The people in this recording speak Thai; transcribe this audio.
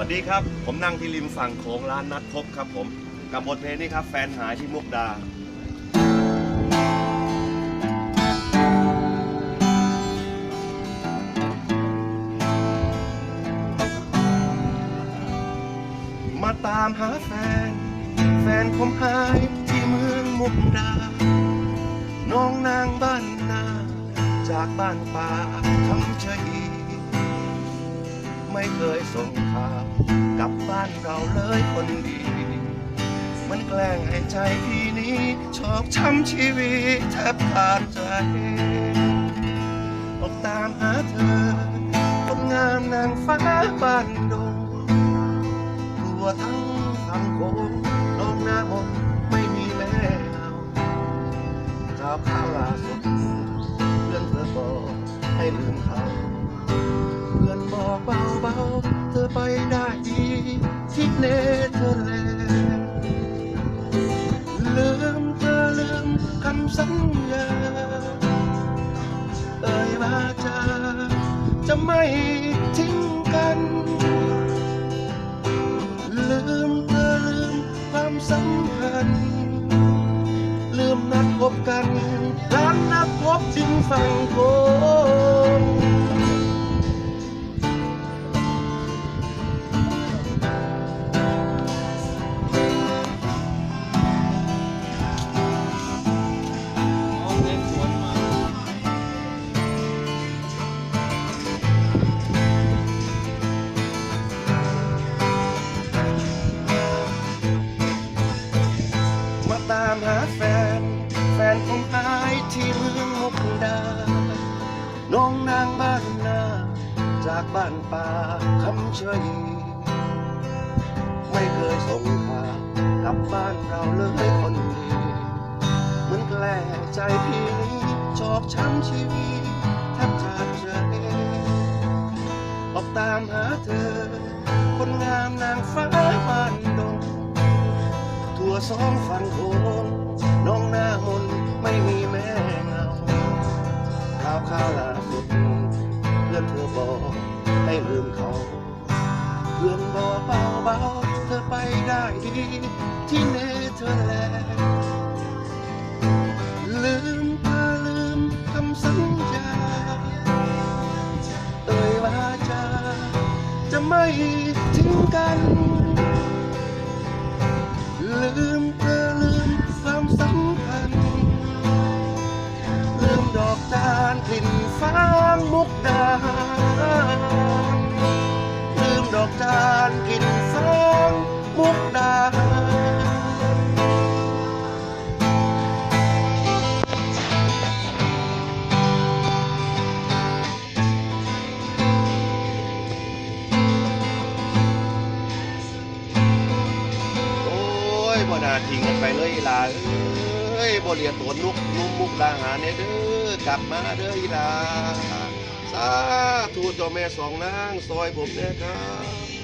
วัสดีครับ ผมนั่งที่ริมฝั่งโขงร้านนัดพบครับผม กับบทเพลงนี้ครับ แฟนหายที่มุกดามาตามหาแฟน แฟนผมหายที่เมืองมุกดา น้องนางบ้านนา จากบ้านป่าคำชะอี ไม่เคยส่งข่าวกลับบ้านเราเลยคนดี มันแกล้งให้ใจพี่นี้ชอกช้ำชีวิตแทบขาดใจออกตามหาเธอ คนงามนางฟ้าบ้านดงกลัวทั้งทั้งโคงลงหน้ามนไม่มีแม่เอาข่าวข่าวล่าสุดเพื่อนเธอบอกให้ลืมเขาเพื่อนบอกเบา ไปได้ดีที่เนเธอร์แลนด์ลืมเธอลืมคำสัญญาเอ่ยว่าจะจะไม่ทิ้งกัน ลืมเธอลืมความสัมพันธ์ลืมนัดพบกันร้านนัดพบจึงฝั่งโข ที่เมืองมุกดา น้องนางบ้านนา จากบ้านป่าคำเชยไม่เคยส่งข่าวกลับบ้านเราเลยคนดีเหมือนแกล้งใจพี่นี้ชอกช้ำชีวิตแทบขาดใจออกตามหาเธอ คนงามนางฟ้าบ้านดง ทั่วสองฝั่งโขงาวข่าวลาสุดเพื่อนเธอบอกให้ลืมเขา เพื่อนบอกเบาเบาเธอไปได้ดีที่เนเธอร์แลนด์ลืมเธอลืมคำสัญญาเอ่ยว่าจะจะไม่ทิ้งกัน ลืมเธอลืมความสัมพันธ์ลืมดอกจาน กลิ่นฟางมุกดาลืมดอกจานกินฟางมุกดาโอ้ยบ่นาทิ้งกันไปเลยลาเอ้ย บ่เรียตัวนุกนุ่มมุกดาหาเนเด้อกลับมาเด้ออีลาสาธุเจ้าแม่สองนางซอยผมเนี่ยครับ